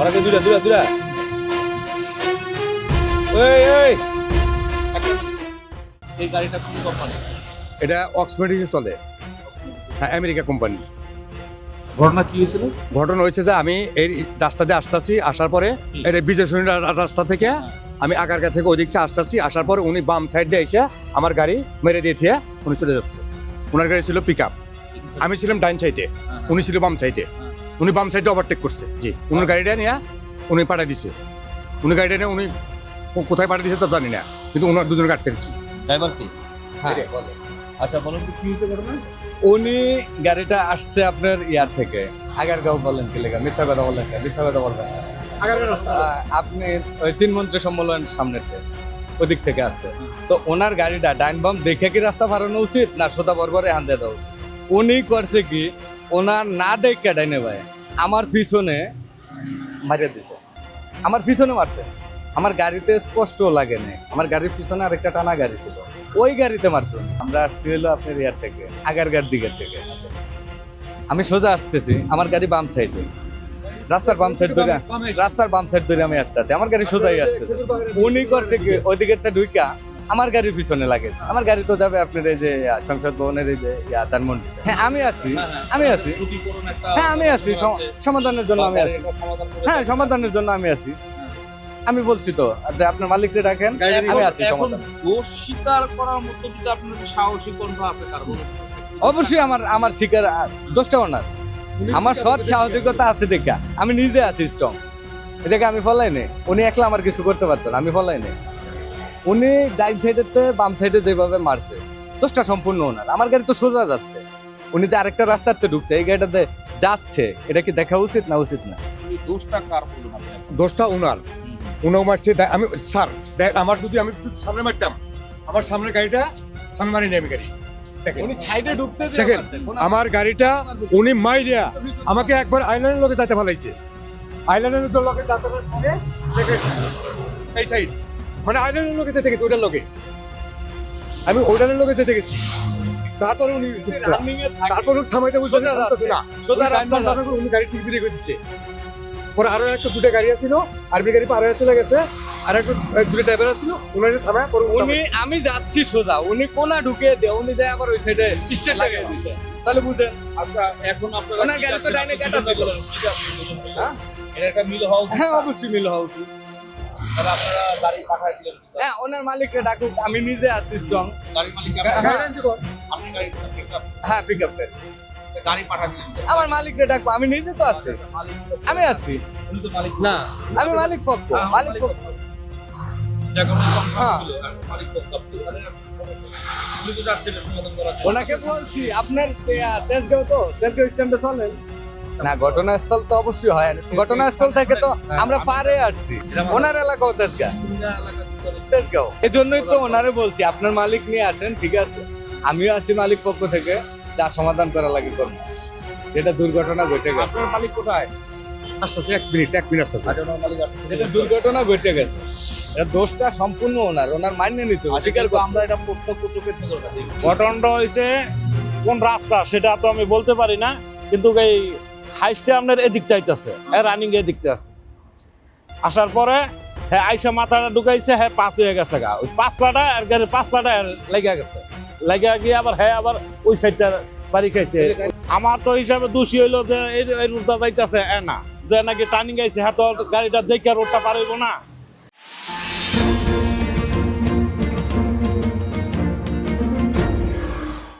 ওরাকে দুইটা দুইটা দুইটা এই এই! এই গাড়িটা কোন কোম্পানি এটা অক্সফোর্ডে চলে। হ্যাঁ আমেরিকা কোম্পানি ঘটনা কি হয়েছিল? ঘটনা হয়েছে যে আমি এই রাস্তা দিয়ে আসতেছি আসার পরে এটা বিজয় সৈনী রাস্তা থেকে আমি আগারগা থেকে ওদিক থেকে আসতেছি আসার পরে উনি বাম সাইড দিয়ে এসে আমার গাড়ি মেরে দিয়ে থিয়ে উনি চলে যাচ্ছে। ওনার গাড়ি ছিল পিক আমি ছিলাম ডাইন সাইডে উনি ছিল বাম সাইডে উনি বাম সাইডে ওভারটেক করছে। জি। উনার গাড়িটা নিয়ে উনি পাঠিয়ে দিছে। উনি গাড়িটা নিয়ে উনি কোথায় পাঠিয়ে দিয়েছে তা জানি না কিন্তু ওনার দুজনকে আটকে দিচ্ছি ড্রাইভার কি? হ্যাঁ। আচ্ছা বলুন তো কি হয়েছে ঘটনা? উনি গাড়িটা আসছে আপনার ইয়ার থেকে। আগারগাঁও বলেন কি লেখা মিথ্যা কথা বলেন? মিথ্যা কথা বলবেন আপনি ওই চিনমন্ত্রী সম্মেলন সামনের ওদিক থেকে আসছে। তো ওনার গাড়িটা ডাইন বাম দেখে কি রাস্তা বাড়ানো উচিত না সোজা বরবরে হান দেওয়া উচিত? উনি করছে কি ওনার না দেখে ডাইনে ভাই, আমার পিছনে মারিয়ে দিছে। আমার পিছনে মারছে। আমার গাড়িতে স্পষ্ট লাগে না আমার গাড়ির পিছনে আরেকটা টানা গাড়ি ছিল। ওই গাড়িতে মারছে আমরা আসছি হলো আপনার ইয়ার থেকে, আগারগার দিকে থেকে। আমি সোজা আসতেছি, আমার গাড়ি বাম সাইডে। রাস্তার বাম সাইড ধরে, রাস্তার বাম সাইড ধরে আমি আসতে আমার গাড়ি সোজাই আসতেছে। উনি করছে কি ওইদিকে ঢুইকা আমার গাড়ির পিছনে লাগে। আমার গাড়ি তো যাবে আপনার এই যে সংসদ ভবনের এই যে ইয়া, ধানমন্ডি হ্যাঁ আমি আছি। আমি আছি। হ্যাঁ আমি আছি। সম- সমাধানের জন্য আমি আছি। হ্যাঁ সমাধানের জন্য আমি আছি। আমি বলছি তো আপনার মালিককে রাখেন আমি আছি এখন সমাধান। দোষ স্বীকার করার মতো যদি আপনার সাহসী কণ্ঠ আছে অবশ্যই আমার আমার শিকার দোষটা ওনার। আমার সৎ সাহসিকতা আছে দেখা। আমি নিজে আছি স্ট্রং জায়গায় আমি ফলাই নেই উনি একলা আমার কিছু করতে পারতো না আমি ফলাই নেই উনি ডাইন সাইডেতে বাম সাইডে যেভাবে মারছে দোষটা সম্পূর্ণ ওনার। আমার গাড়ি তো সোজা যাচ্ছে। উনি যে আরেকটা রাস্তাতে ঢুকছে এই গাড়িটাতে যাচ্ছে এটা কি দেখা উচিত না উচিত না? দোষটা কার বলুন দোষটা ওনার। উনাও মারছে আমি স্যার আমার যদি আমি সামনে মারতাম আমার সামনের গাড়িটা সামনে মারিনি আমি গাড়ি। দেখেন। উনি সাইডে ঢুকতে দেখেন আমার গাড়িটা উনি মাইরিয়া আমাকে একবার আইল্যান্ডের লোকে যাইতে ফেলাইছে। আইল্যান্ডের লোকে যাতে এই সাইড মানে আইল্যান্ডের লোকে যেতে গেছে ওইটার লোকে। আমি ওইটার লোকে যেতে গেছি তারপরে উনি তারপর উনি থামাইতে বুঝতে না। সোজা উনি রাস্তা উনি গাড়ি ঠিক বেরিয়ে করে দিচ্ছে। পরে আরও একটা দুটো গাড়ি আছিল আরবি গাড়ি পার হয়ে চলে গেছে। আর একটা দুটো ড্রাইভার আছিল উনারে থামায় পরে উনি আমি যাচ্ছি সোজা। উনি কোনা ঢুকে দেয় উনি যায় আবার ওই সাইডে স্টেট লাগিয়ে দিছে। তাহলে বুঝেন। আচ্ছা এখন আপনারা গাড়ি তো ডাইনে কাটা ছিল। তো? হ্যাঁ? এটা একটা মিল হওয়া হ্যাঁ অবশ্যই মিল হওয়া উচিত। হ্যাঁ ওনার মালিককে ডাকুক আমি নিজে আছি স্ট্রং হ্যাঁ। up- হ্যাঁ পিক আপ দিলেন আমার মালিককে ডাকবো আমি নিজে তো আছি। আমি আছি। না আমি মালিক ফক্ক হ্যাঁ, মালিক ফক্ক যাকে উনি confirm হ্যাঁ। ছিল, আর মালিক বক্তব্য দিল, তাহলে উনি তো যাচ্ছেন না সমাধান করার জন্য। ওনাকে বলছি আপনার তেজগাঁও তো তেজগাঁও স্ট্যান্ডে চলেন। না ঘটনাস্থল তো অবশ্যই হয়। ঘটনাস্থল থেকে তো আমরা পারে আসছি। ওনার এলাকাও তেজগাঁ পুরুলিয়া তেজগাঁও। এই জন্যই তো ওনারে বলছি আপনার মালিক নিয়ে আসেন ঠিক আছে? আমিও আছি মালিক পক্ষ থেকে যা সমাধান করা লাগে করব যেটা দুর্ঘটনা ঘটে গেছে। আপনার মালিক কোথায়? আসতেছে এক মিনিট এক মিনিট আসতেছে। আচ্ছা, যেটা দুর্ঘটনা ঘটে গেছে। এটা দোষটা সম্পূর্ণ ওনার ওনার মান্য নিতে হবে। স্বীকার কিন্তু আমরা এটা প্রত্যক্ষ চোখের ঘটনাটা হয়েছে কোন রাস্তা সেটা তো আমি বলতে পারি না কিন্তু এই হাইস্টে আপনার এদিক আইতেছে হ্যাঁ রানিং এদিকতে আছে। আসার পরে হ্যাঁ আইসা মাথাটা ঢুকাইছে হ্যাঁ পাঁচ হয়ে গেছে গা। ওই পাঁচলাটা আর গাড়ির পাঁচলাটা লেগে গেছে। লেগে গিয়ে আবার হ্যাঁ আবার ওই সাইডটা বাড়ি খাইছে। আমার তো হিসাবে দোষী হইল যে, এই রোডটা যাইতেছে, এ না। যে নাকি টার্নিং আইছে হ্যাঁ তো গাড়িটা দেখে রোডটা পার না।